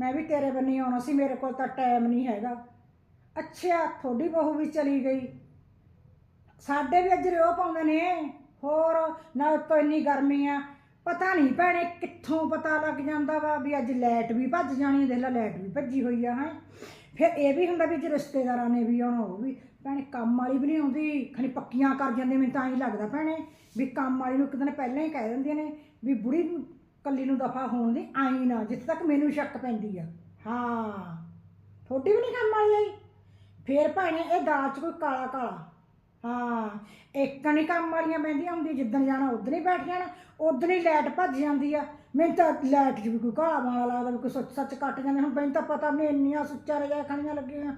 ਮੈਂ ਵੀ ਤੇਰੇ ਬੰਨੀ ਆਉਣਾ ਸੀ, ਮੇਰੇ ਕੋਲ ਤਾਂ ਟਾਈਮ ਨਹੀਂ ਹੈਗਾ। ਅੱਛਾ ਤੁਹਾਡੀ ਬਹੂ ਵੀ ਚਲੀ ਗਈ। ਸਾਡੇ ਵੀ ਅੱਜ ਰਿਓ ਪਾਉਂਦੇ ਨੇ। ਹੋਰ, ਨਾ ਉੱਤੋਂ ਇੰਨੀ ਗਰਮੀ ਆ। ਪਤਾ ਨਹੀਂ ਭੈਣੇ ਕਿੱਥੋਂ ਪਤਾ ਲੱਗ ਜਾਂਦਾ ਵਾ ਵੀ ਅੱਜ ਲਾਈਟ ਵੀ ਭੱਜ ਜਾਣੀ ਦੇਖ ਲੈ ਲਾਈਟ ਵੀ ਭੱਜੀ ਹੋਈ ਆ, ਹੈ। ਫਿਰ ਇਹ ਵੀ ਹੁੰਦਾ ਵੀ ਜੇ ਰਿਸ਼ਤੇਦਾਰਾਂ ਨੇ ਵੀ ਆਉਣਾ, ਉਹ ਵੀ। ਭੈਣੇ ਕੰਮ ਵਾਲੀ ਵੀ ਨਹੀਂ ਆਉਂਦੀ, ਖਣੀ ਪੱਕੀਆਂ ਕਰ ਜਾਂਦੇ, ਮੈਨੂੰ ਤਾਂ ਹੀ ਲੱਗਦਾ ਭੈਣੇ, ਵੀ ਕੰਮ ਵਾਲੀ ਨੂੰ ਇੱਕ ਦਿਨ ਪਹਿਲਾਂ ਹੀ ਕਹਿ ਦਿੰਦੀਆਂ ਨੇ ਵੀ ਬੁੜੀ ਕੱਲੀ ਨੂੰ ਦਫਾ ਹੋਣ ਦੀ ਆਈ ਨਾ, ਜਿੱਥੇ ਤੱਕ ਮੈਨੂੰ ਸ਼ੱਕ ਪੈਂਦੀ ਆ। ਹਾਂ ਥੋੜੀ ਵੀ ਨਹੀਂ ਕੰਮ ਵਾਲੀ ਆਈ? ਫੇਰ ਭਾਣੇ ਇਹ ਦਾਲ 'ਚ ਕੋਈ ਕਾਲਾ ਕਾਲਾ। ਹਾਂ, ਇੱਕ ਨਹੀਂ ਕੰਮ ਵਾਲੀਆਂ ਬਹਿੰਦੀਆਂ ਹੁੰਦੀ ਜਿੱਦਣ ਜਾਣਾ ਉਦੋਂ ਹੀ ਬੈਠ ਜਾਣਾ ਉਦੋਂ ਹੀ ਲਾਈਟ ਭੱਜ ਜਾਂਦੀ ਆ। ਮੈਨੂੰ ਤਾਂ ਲਾਈਟ 'ਚ ਵੀ ਕੋਈ ਕਾਲਾ ਵਾਲਾ ਲੱਗਦਾ, ਵੀ ਕੋਈ ਸੱਚ ਸੱਚ ਕੱਟ ਜਾਂਦੇ ਹੁਣ ਮੈਨੂੰ ਤਾਂ ਪਤਾ ਨਹੀਂ ਇੰਨੀਆਂ ਸੁੱਚਾ ਰਜਾ ਖਾਣੀਆਂ ਲੱਗੀਆਂ।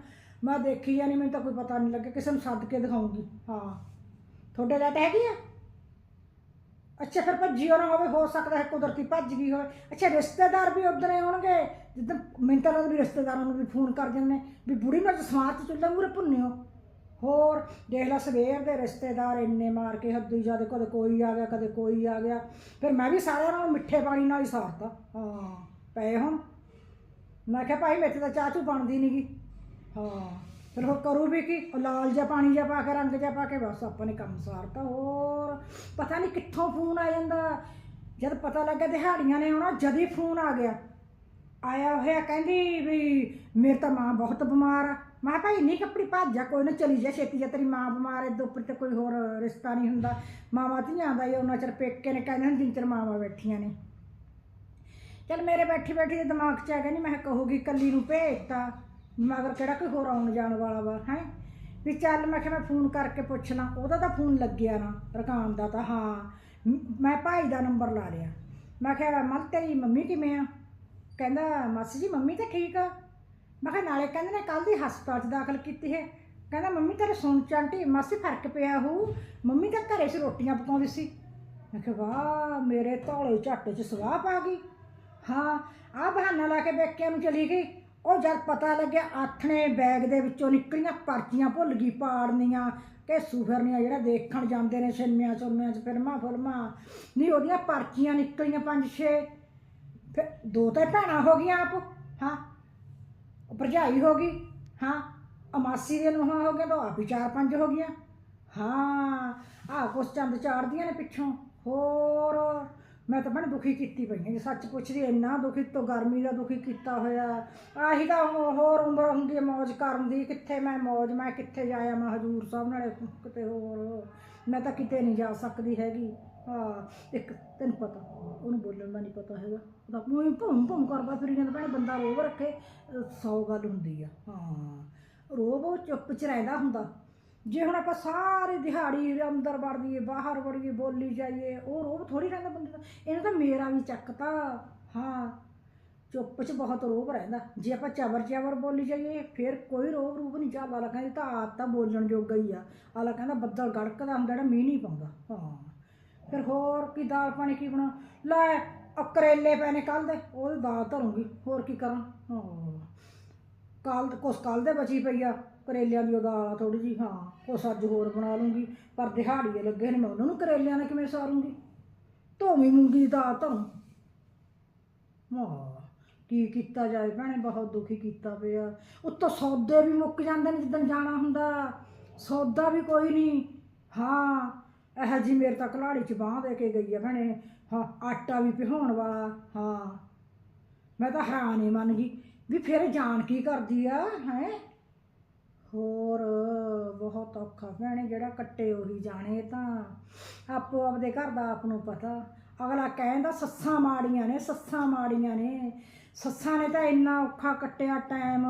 ਮੈਂ ਦੇਖੀ ਜਾਣੀ ਮੈਨੂੰ ਤਾਂ ਕੋਈ ਪਤਾ ਨਹੀਂ ਲੱਗਿਆ, ਕਿਸੇ ਨੂੰ ਸੱਦ ਕੇ ਦਿਖਾਉਂਗੀ। ਹਾਂ ਤੁਹਾਡੇ ਲਾਈਟ ਹੈਗੀ ਆ? ਅੱਛਾ, ਫਿਰ ਭੱਜੀ ਹੋਣਾ ਹੋਵੇ, ਹੋ ਸਕਦਾ ਹੈ ਕੁਦਰਤੀ ਭੱਜ ਗਈ ਹੋਵੇ। ਅੱਛਾ, ਰਿਸ਼ਤੇਦਾਰ ਵੀ ਉਧਰ ਆਉਣਗੇ। ਜਿੱਦਾਂ ਮਿੰਟਾਂ ਤਾਂ ਵੀ ਰਿਸ਼ਤੇਦਾਰਾਂ ਨੂੰ ਵੀ ਫੋਨ ਕਰ ਦਿੰਦੇ ਨੇ ਵੀ ਬੁੜੀ ਨਾਲ ਸਮਾਤ ਚੁੱਲ੍ਹਾ ਮੂਰੇ ਭੁੰਨਿਓ ਹੋਰ, ਦੇਖ ਲੈ ਸਵੇਰ ਦੇ ਰਿਸ਼ਤੇਦਾਰ ਇੰਨੇ ਮਾਰ ਕੇ ਹੱਦੀ ਜਾਂਦੇ, ਕਦੇ ਕੋਈ ਆ ਗਿਆ, ਕਦੇ ਕੋਈ ਆ ਗਿਆ। ਫਿਰ ਮੈਂ ਵੀ ਸਾਰਿਆਂ ਨਾਲ ਮਿੱਠੇ ਪਾਣੀ ਨਾਲ ਹੀ ਸਾਰਤਾ। ਹਾਂ, ਪਏ ਹੁਣ। ਮੈਂ ਕਿਹਾ ਭਾਈ, ਮੇਰੇ ਤਾਂ ਚਾਹ ਚੂ ਬਣਦੀ ਨਹੀਂਗੀ ਹਾਂ। ਫਿਰ ਉਹ ਕਰੂ ਵੀ ਕੀ, ਉਹ ਲਾਲ ਜਿਹਾ ਪਾਣੀ ਜਿਹਾ ਪਾ ਕੇ, ਰੰਗ ਜਿਹਾ ਪਾ ਕੇ, ਬਸ ਆਪਾਂ ਨੇ ਕੰਮ ਸਾਰਤਾ ਹੋਰ। ਪਤਾ ਨਹੀਂ ਕਿੱਥੋਂ ਫੋਨ ਆ ਜਾਂਦਾ। ਜਦ ਪਤਾ ਲੱਗਾ ਦਿਹਾੜੀਆਂ ਨੇ ਆਉਣਾ, ਜਦ ਹੀ ਫੋਨ ਆ ਗਿਆ। ਆਇਆ ਹੋਇਆ ਕਹਿੰਦੀ ਵੀ ਮੇਰੇ ਤਾਂ ਮਾਂ ਬਹੁਤ ਬਿਮਾਰ ਆ। ਮੈਂ ਕਿਹਾ ਭਾਈ ਨਹੀਂ ਕੱਪੜੀ ਭੱਜ ਜਾ, ਕੋਈ ਨਾ ਚਲੀ ਜਾ ਛੇਤੀ ਜਾ, ਤੇਰੀ ਮਾਂ ਬਿਮਾਰ ਐ ਦੁੱਪਰ ਤੇ ਕੋਈ ਹੋਰ ਰਿਸ਼ਤਾ ਨਹੀਂ ਹੁੰਦਾ। ਮਾਵਾਂ ਧੀਆਂ ਦਾ ਹੀ ਉਹਨਾਂ ਚਿਰ ਪੇਕੇ ਨੇ, ਕਹਿੰਦੇ ਹਨ ਜਿੰਨ ਚਿਰ ਮਾਵਾਂ ਬੈਠੀਆਂ ਨੇ। ਚਲ ਮੇਰੇ ਬੈਠੀ ਬੈਠੀ ਦੇ ਦਿਮਾਗ 'ਚ ਆ ਗਿਆ ਨਹੀਂ ਮੈਂ ਕਿਹਾ ਕਹੂਗੀ ਕੱਲੀ ਨੂੰ ਭੇਜਤਾ। ਮਗਰ ਕਿਹੜਾ ਕੋਈ ਹੋਰ ਆਉਣ ਜਾਣ ਵਾਲਾ ਵਾ, ਹੈ? ਵੀ ਚੱਲ ਮੈਂ ਕਿਹਾ ਮੈਂ ਫੋਨ ਕਰਕੇ ਪੁੱਛ ਲਾਂ ਉਹਦਾ ਤਾਂ ਫੋਨ ਲੱਗਿਆ ਨਾ, ਰਕਾਨ ਦਾ ਤਾਂ, ਹਾਂ। ਮ- ਮੈਂ ਭਾਈ ਦਾ ਨੰਬਰ ਲਾ ਲਿਆ। ਮੈਂ ਕਿਹਾ ਮਨ ਤੇਰੀ ਮੰਮੀ ਕਿਵੇਂ ਆ? ਕਹਿੰਦਾ, ਮਾਸੀ ਜੀ, ਮੰਮੀ ਤਾਂ ਠੀਕ ਆ। ਮੈਂ ਕਿਹਾ, ਨਾਲੇ ਕਹਿੰਦੇ ਨੇ ਕੱਲ ਦੀ ਹਸਪਤਾਲ 'ਚ ਦਾਖਲ ਕੀਤੀ ਹੈ। ਕਹਿੰਦਾ, ਮੰਮੀ, ਤੇਰੇ ਸੁਣ ਚਾਂਟੀ, ਮਾਸੀ ਫ਼ਰਕ ਪਿਆ ਹੋਊ ਮੰਮੀ ਤਾਂ ਘਰੇ 'ਚ ਰੋਟੀਆਂ ਪਕਾਉਂਦੀ ਸੀ। ਮੈਂ ਕਿਹਾ, ਵਾਹ, ਮੇਰੇ ਧੌਲੇ ਝੱਟ 'ਚ ਸਵਾਹ ਪਾ ਗਈ। ਹਾਂ ਆ ਬਹਾਨਾ ਲਾ ਕੇ ਬੇਕਿਆਂ ਨੂੰ ਚਲੀ ਗਈ? ਉਹ ਜਦ ਪਤਾ ਲੱਗਿਆ ਆਥਣੇ ਬੈਗ ਦੇ ਵਿੱਚੋਂ ਨਿਕਲੀਆਂ ਪਰਚੀਆਂ ਭੁੱਲ ਗਈ ਪਾੜਨੀਆਂ, ਕਿ ਸੁਫਰਨੀਆਂ ਜਿਹੜਾ ਦੇਖਣ ਜਾਂਦੇ ਨੇ ਸਿਨੇਮਿਆਂ ਚੋਨਿਆਂ 'ਚ ਫਿਲਮਾਂ ਫੁਲਮਾਂ। ਨਹੀਂ, ਉਹਦੀਆਂ ਪਰਚੀਆਂ ਨਿਕਲੀਆਂ ਪੰਜ ਛੇ। ਫਿਰ ਦੋ ਤਾਂ ਭੈਣਾਂ ਹੋ ਗਈਆਂ ਆਪ, ਹਾਂ। ਭਰਜਾਈ ਹੋ ਗਈ, ਹਾਂ। ਅਮਾਸੀ ਦੇ ਨੂੰਹਾਂ ਹੋ ਗਈਆਂ ਤਾਂ ਆਪ ਹੀ ਚਾਰ ਪੰਜ ਹੋ ਗਈਆਂ। ਹਾਂ, ਆਹ ਕੁਛ ਚੰਦ ਚਾੜਦੀਆਂ ਨੇ ਪਿੱਛੋਂ। ਹੋਰ। ਮੈਂ ਤਾਂ ਬਣ ਦੁਖੀ ਕੀਤੀ ਪਈ ਹਾਂ, ਜੇ ਸੱਚ ਪੁੱਛਦੀ ਇੰਨਾ ਦੁਖੀ ਤੋਂ ਗਰਮੀ ਦਾ ਦੁਖੀ ਕੀਤਾ ਹੋਇਆ। ਆਹੀ ਤਾਂ ਉਹ ਹੋਰ ਉਮਰ ਹੁੰਦੀ ਹੈ ਮौज ਕਰਨ ਦੀ, ਕਿੱਥੇ ਮੈਂ ਮौज ਮੈਂ ਕਿੱਥੇ ਜਾਇਆ ਮੈਂ ਹਜੂਰ ਸਾਹਿਬ ਨਾਲੇ ਕਿਤੇ ਹੋਰ। ਮੈਂ ਤਾਂ ਕਿਤੇ ਨਹੀਂ ਜਾ ਸਕਦੀ ਹੈਗੀ। ਹਾਂ ਇੱਕ ਤੈਨੂੰ ਪਤਾ, ਉਹਨੂੰ ਬੋਲਣ ਦਾ ਨਹੀਂ ਪਤਾ ਹੈਗਾ। ਉਹਦਾ ਮੂੰਹ ਭੁੰਮ ਭੁੰਮ ਕਰਦਾ ਫਿਰ ਜਾਂਦਾ, ਭੈਣੇ ਬੰਦਾ ਰੋਬ ਰੱਖੇ ਸੌ ਗੱਲ ਹੁੰਦੀ ਆ। ਹਾਂ ਰੋਬ ਉਹ ਚੁੱਪ ਚ ਰਹਿੰਦਾ ਹੁੰਦਾ। ਜੇ ਹੁਣ ਆਪਾਂ ਸਾਰੀ ਦਿਹਾੜੀ ਅੰਦਰ ਵੜਦੀਏ ਬਾਹਰ ਵੜੀਏ ਬੋਲੀ ਜਾਈਏ, ਉਹ ਰੋਬ ਥੋੜੀ ਰਹਿੰਦਾ ਬੰਦੇ ਦਾ। ਇਹਨੂੰ ਤਾਂ ਮੇਰਾ ਵੀ ਚੱਕਤਾ ਹਾਂ, ਚੁੱਪ 'ਚ ਬਹੁਤ ਰੋਬ ਰਹਿੰਦਾ। ਜੇ ਆਪਾਂ ਚਵਰ ਚਵਰ ਬੋਲੀ ਜਾਈਏ, ਫਿਰ ਕੋਈ ਰੋਬ ਰੂਬ ਨਹੀਂ। ਚੱਲਦਾ ਆਲਾ ਕਹਿੰਦੀ ਤਾਂ ਆਦਤ ਤਾਂ ਬੋਲਣ ਜੋਗਾ ਹੀ ਆ। ਆਲਾ ਕਹਿੰਦਾ ਬੱਦਲ ਗੜਕਦਾ ਹੁੰਦਾ, ਜਿਹੜਾ ਮੀਂਹ ਨਹੀਂ ਪਾਉਂਦਾ। ਹਾਂ। ਫਿਰ ਹੋਰ ਕੀ ਦਾਲ ਪਾਣੀ ਕੀ ਬਣਾ? ਲੈ, ਕਰੇਲੇ ਪਏ ਨੇ ਕੱਲ ਦੇ। ਉਹਦੀ ਦਾਲ ਧਰੂੰਗੀ। ਹੋਰ ਕੀ ਕਰਾਂ? ਹਾਂ। ਕੱਲ ਕੁਛ ਕੱਲ ਦੇ ਬਚੀ ਪਈ ਆ। ਕਰੇਲਿਆਂ ਦੀ ਉਹ ਦਾਲ ਥੋੜੀ ਜੀ ਹਾਂ ਕੁਛ ਅੱਜ ਹੋਰ ਬਣਾ ਲੂੰਗੀ, ਪਰ ਦਿਹਾੜੀਏ ਲੱਗੇ ਨੇ ਮੈਂ ਉਹਨਾਂ ਨੂੰ ਕਰੇਲਿਆਂ ਨਾਲ ਕਿਵੇਂ ਸਾਰੂੰਗੀ? ਧੋਵੀਂ ਮੂੰਗੀ ਦੀ ਦਾਲ ਧਰੂੰ ਹਾਂ ਕੀ ਕੀਤਾ ਜਾਏ ਭੈਣੇ, ਬਹੁਤ ਦੁਖੀ ਕੀਤਾ ਪਿਆ। ਉੱਤੋਂ ਸੌਦੇ ਵੀ ਮੁੱਕ ਜਾਂਦੇ ਨੇ ਜਿੱਦਣ ਜਾਣਾ ਹੁੰਦਾ। ਸੌਦਾ ਵੀ ਕੋਈ ਨਹੀਂ। ਹਾਂ, ਇਹ ਜੀ ਮੇਰੇ ਤਾਂ ਕਲਾੜੀ ਚ ਬਾਹ ਦੇ ਕੇ ਗਈ ਆ ਭੈਣੇ। ਹਾਂ, ਆਟਾ ਵੀ ਪਿਹਾਉਣ ਵਾਲਾ, ਹਾਂ। ਮੈਂ ਤਾਂ ਹੈਰਾਨ ਹੀ ਮੰਨ ਗਈ ਵੀ ਫਿਰ ਜਾਣ ਕੀ ਕਰਦੀ ਆ, ਹੈ? ਔਖਾ। ਭੈਣੇ, ਜਿਹੜਾ ਕੱਟੇ ਉਹੀ ਜਾਣੇ ਤਾਂ। ਆਪੋ ਆਪਦੇ ਘਰ ਦਾ ਆਪ ਨੂੰ ਪਤਾ। ਅਗਲਾ ਕਹਿੰਦਾ, ਸੱਸਾਂ ਮਾੜੀਆਂ ਨੇ, ਸੱਸਾਂ ਮਾੜੀਆਂ ਨੇ। ਸੱਸਾਂ ਨੇ ਤਾਂ ਇੰਨਾ ਔਖਾ ਕੱਟਿਆ ਟਾਈਮ।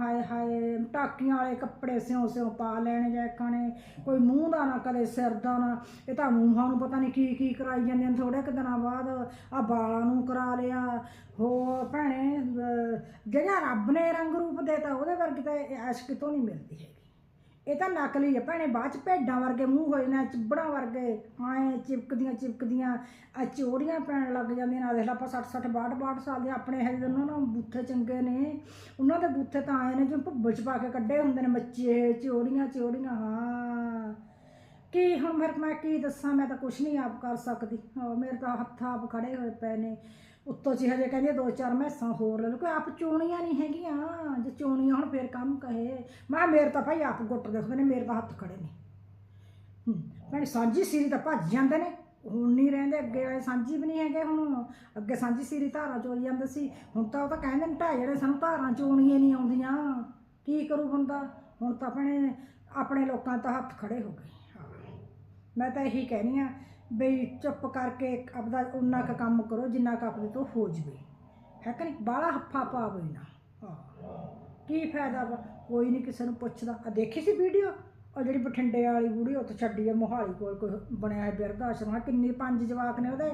ਹਾਏ ਹਾਏ, ਟਾਕੀਆਂ ਵਾਲੇ ਕੱਪੜੇ ਸਿਉਂ ਸਿਉਂ ਪਾ ਲੈਣ ਜੈਕਾਂ ਨੇ। ਕੋਈ ਮੂੰਹ ਦਾ ਨਾ, ਕਦੇ ਸਿਰ ਦਾ ਨਾ। ਇਹ ਤਾਂ ਮੂੰਹਾਂ ਨੂੰ ਪਤਾ ਨਹੀਂ ਕੀ ਕੀ ਕਰਾਈ ਜਾਂਦੇ ਨੇ ਥੋੜੇ ਕੁ ਦਿਨਾਂ ਬਾਅਦ। ਆ ਬਾਲਾਂ ਨੂੰ ਕਰਾ ਲਿਆ। ਹੋਰ ਭੈਣੇ, ਅਹ ਜਿਹੜਾ ਰੱਬ ਨੇ ਰੰਗ ਰੂਪ ਦੇਤਾ, ਉਹਦੇ ਵਰਗੀ ਤਾਂ ਐਸ਼ ਕਿਤੋਂ ਨਹੀਂ ਮਿਲਦੀ ਹੈਗੀ। ਇਹ ਤਾਂ ਨਕਲੀ ਹੈ ਭੈਣੇ, ਬਾਅਦ ਚ ਭੇਡਾਂ ਵਰਗੇ ਮੂੰਹ ਹੋ ਜਾਂਦੇ ਚਿਬੜਾਂ ਵਰਗੇ। ਆਏ ਚਿਪਕਦੀਆਂ ਚਿਪਕਦੀਆਂ ਆ ਚੋੜੀਆਂ ਪੈਣ ਲੱਗ ਜਾਂਦੀਆਂ ਨਾ। ਦੇਖ ਲਾ ਆਪਾਂ 60 60 62 62 ਸਾਲ ਦੇ ਆਪਣੇ ਹੈ ਉਹਨਾਂ ਨੂੰ ਬੂਥੇ ਚੰਗੇ ਨੇ। ਉਹਨਾਂ ਦੇ ਬੂਥੇ ਤਾਂ ਆਏ ਨੇ, ਜਿਵੇਂ ਭੁੱਬਲ ਚ ਪਾ ਕੇ ਕੱਢੇ ਹੁੰਦੇ ਨੇ ਮੱਚੇ ਚੋੜੀਆਂ ਚੋੜੀਆਂ ਹਾਂ। ਕੀ ਹੁਣ ਫਿਰ ਮੈਂ ਕੀ ਦੱਸਾਂ? ਮੈਂ ਤਾਂ ਕੁਛ ਨਹੀਂ ਆਪ ਕਰ ਸਕਦੀ। ਹਾਂ, ਮੇਰੇ ਤਾਂ ਹੱਥ ਆਪ ਖੜੇ ਹੋਏ ਪਏ ਨੇ। ਉੱਤੋਂ ਚ ਹਜੇ ਕਹਿੰਦੇ ਦੋ ਚਾਰ ਮੈਸਾਂ ਹੋਰ ਲੈ ਲਓ। ਕੋਈ ਆਪ ਚੋਣੀਆਂ ਨਹੀਂ ਹੈਗੀਆਂ। ਜੇ ਚੋਣੀਆਂ ਹੁਣ ਫੇਰ ਕੰਮ ਕਹੇ। ਮੈਂ ਕਿਹਾ ਮੇਰੇ ਤਾਂ ਭਾਈ ਆਪ ਗੁੱਟ ਦੇਖਦੇ ਨੇ, ਮੇਰੇ ਤਾਂ ਹੱਥ ਖੜੇ ਨੇ। ਹੂੰ, ਭੈਣ ਸਾਂਝੀ ਸੀਰੀ ਤਾਂ ਭੱਜ ਜਾਂਦੇ ਨੇ। ਹੁਣ ਨਹੀਂ ਰਹਿੰਦੇ, ਅੱਗੇ ਵਾਲੇ ਸਾਂਝੀ ਵੀ ਨਹੀਂ ਹੈਗੇ ਹੁਣ। ਅੱਗੇ ਸਾਂਝੀ ਸੀਰੀ ਧਾਰਾਂ ਚੋਈ ਜਾਂਦੇ ਸੀ। ਹੁਣ ਤਾਂ ਉਹ ਤਾਂ ਕਹਿੰਦੇ ਨੇ ਢਾਈ ਜਿਹੜੇ ਸਾਨੂੰ ਧਾਰਾਂ ਚੋਣੀਆਂ ਨਹੀਂ ਆਉਂਦੀਆਂ। ਕੀ ਕਰੂ ਬੰਦਾ? ਹੁਣ ਤਾਂ ਆਪਣੇ ਆਪਣੇ ਲੋਕਾਂ ਤਾਂ ਹੱਥ ਖੜੇ ਹੋ ਗਏ। ਮੈਂ ਤਾਂ ਇਹੀ ਕਹਿਣੀ ਆ ਬਈ ਚੁੱਪ ਕਰਕੇ ਆਪਦਾ ਉਨਾ ਕੁ ਕੰਮ ਕਰੋ ਜਿੰਨਾ ਕੁ ਆਪਣੇ ਤੋਂ ਹੋ ਜਵੇ। ਹੈ ਕਿ ਨਹੀਂ? ਬਾਹਲਾ ਹੱਫਾ ਪਾਵੇ ਨਾ। ਹਾਂ। ਕੀ ਫਾਇਦਾ ਵਾ? ਕੋਈ ਨਹੀਂ ਕਿਸੇ ਨੂੰ ਪੁੱਛਦਾ। ਆ ਦੇਖੀ ਸੀ ਵੀਡੀਓ? ਉਹ ਜਿਹੜੀ ਬਠਿੰਡੇ ਵਾਲੀ ਬੁੜੀ ਉੱਥੇ ਛੱਡੀ ਆ ਮੋਹਾਲੀ ਕੋਲ ਕੋਈ ਬਣਿਆ ਹੈ ਬਿਰਧ ਆਸ਼ਰਮ। ਆ ਕਿੰਨੇ ਪੰਜ ਜਵਾਕ ਨੇ ਉਹਦੇ।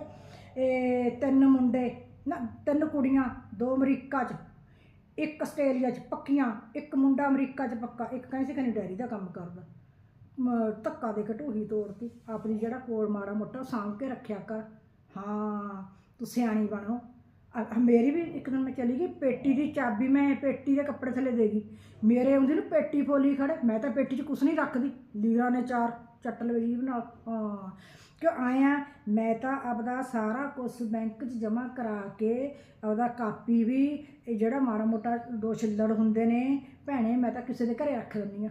ਇਹ ਤਿੰਨ ਮੁੰਡੇ, ਨਾ ਤਿੰਨ ਕੁੜੀਆਂ, ਦੋ ਅਮਰੀਕਾ 'ਚ, ਇੱਕ ਆਸਟ੍ਰੇਲੀਆ 'ਚ ਪੱਕੀਆਂ, ਇੱਕ ਮੁੰਡਾ ਅਮਰੀਕਾ 'ਚ ਪੱਕਾ। ਇੱਕ ਕਹਿੰਦੇ ਸੀ ਕਿ ਡੈਰੀ ਦਾ ਕੰਮ ਕਰਦਾ। ਮ- ਧੱਕਾ ਦੇ ਕੇ ਤੋੜਤੀ। ਆਪਣੀ ਜਿਹੜਾ ਕੋਲ ਮਾੜਾ ਮੋਟਾ ਉਹ ਸਾਂਭ ਕੇ ਰੱਖਿਆ ਕਰ। ਹਾਂ, ਤੂੰ ਸਿਆਣੀ ਬਣੋ। ਅ- ਮੇਰੀ ਵੀ ਇੱਕ ਦਿਨ ਮੈਂ ਚਲੀ ਗਈ, ਪੇਟੀ ਦੀ ਚਾਬੀ ਮੈਂ ਪੇਟੀ ਦੇ ਕੱਪੜੇ ਥੱਲੇ ਦੇ ਗਈ। ਮੇਰੇ ਆਉਂਦੀ ਨੂੰ ਪੇਟੀ ਫੋਲੀ ਖੜੇ, ਮੈਂ ਤਾਂ ਪੇਟੀ 'ਚ ਕੁਛ ਨਹੀਂ ਰੱਖਦੀ। ਲੀਰਾ ਨੇ ਚਾਰ ਚੱਟ ਲਵੇ ਜੀਭ ਨਾਲ, ਹਾਂ। ਕਿਉਂ ਆਇਆ ਮੈਂ ਤਾਂ ਆਪਦਾ ਸਾਰਾ ਕੁਛ ਬੈਂਕ 'ਚ ਜਮ੍ਹਾਂ ਕਰਾ ਕੇ, ਆਪਦਾ ਕਾਪੀ ਵੀ, ਇਹ ਜਿਹੜਾ ਮਾੜਾ ਮੋਟਾ ਦੋ ਛਿੱਲੜ ਹੁੰਦੇ ਨੇ, ਭੈਣੇ, ਮੈਂ ਤਾਂ ਕਿਸੇ ਦੇ ਘਰੇ ਰੱਖ ਦਿੰਦੀ ਆ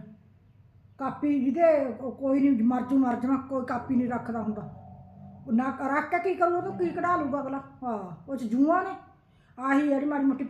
ਕਾਪੀ ਜਿਹਦੇ ਕੋ- ਕੋਈ ਨਹੀਂ ਮਰਜੂ ਮਰ ਜਾਣਾ, ਕੋਈ ਕਾਪੀ ਨਹੀਂ ਰੱਖਦਾ ਹੁੰਦਾ। ਉਹ ਨਾ ਰੱਖ ਕੇ ਕੀ ਕਰੂ ਉਹ ਤੋਂ ਕੀ ਕਢਾ ਲੂਗਾ ਅਗਲਾ? ਹਾਂ, ਉਹ ਚ ਜੂਆਂ ਨੇ। ਆਹੀ ਜਿਹੜੀ ਮਾੜੀ ਮੋਟੀ